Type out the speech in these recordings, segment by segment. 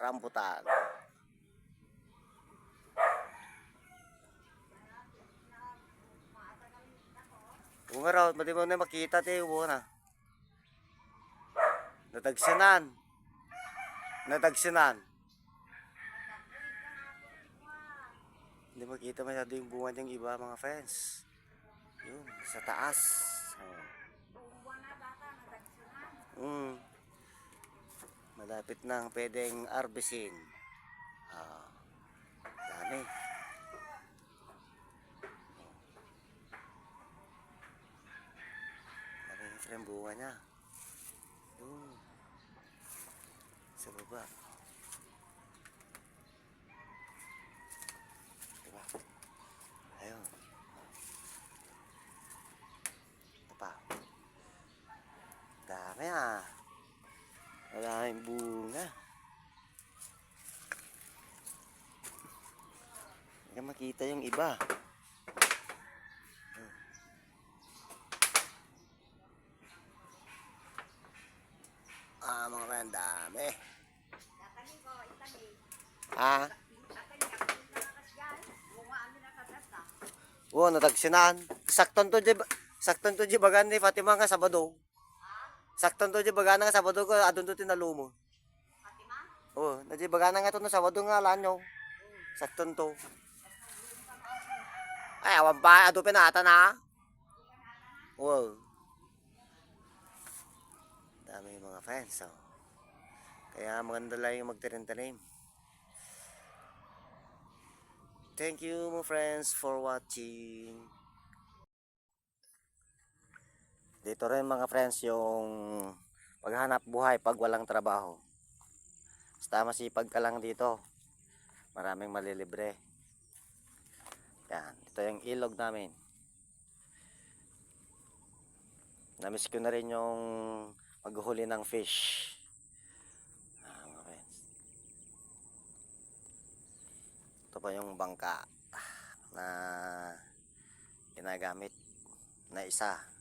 rambutan. Kung nga raw, madi mo na makita tayo mo na. Natagsinan. Natagsinan. Hindi makita masyado yung bunga niyang iba mga friends. Yun, sa taas. Oh. Mm. Malapit nang pwedeng arbisin. Ah. Dami. Yung friend bunga niya. Yun. Sa baba. Diba? Ayun. Ito. Dami ah. Maraming bunga. Hindi makita yung iba. Ah, mga man, dami. Ah, Oo, natagsinan. Sakton to di sakton to di bagan ni Fatima nga Sabado. Sakton to di bagan nga Sabado ko adun to tinalumo. Oo, na di bagan nga to no Sabado nga lanyo. Sakton to. Ay, awan pa, ado pinata na. Wow. Dami yung mga fans, oh. Kaya maganda lang yung magtirim-tirim. Thank you, my friends, for watching. Dito rin mga friends yung paghanap buhay pag walang trabaho. Basta masipag ka lang dito. Maraming malilibre. Yan, ito yung ilog namin. Namiss ko na rin yung maghuli ng fish. Ah, mga friends. Ito pa yung bangka na ginagamit na isa.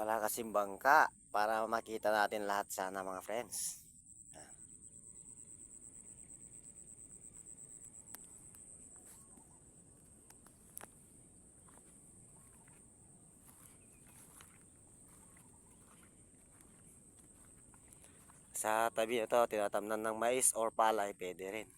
Wala kasing bangka para makita natin lahat sana mga friends. Sa tabi ito, tinatamnan ng mais or palay, pwede rin.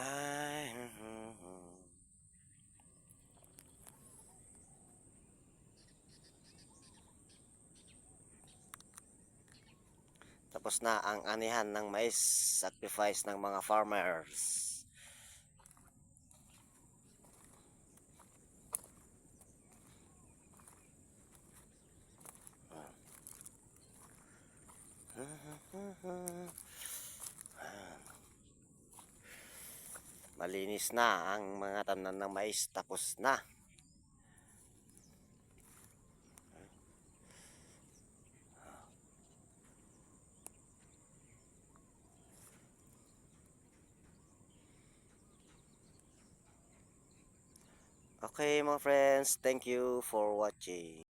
Ay, Tapos na ang anihan ng mais sacrifice ng mga farmers. Malinis na ang mga tanan ng mais tapos na. Okay mga friends, thank you for watching.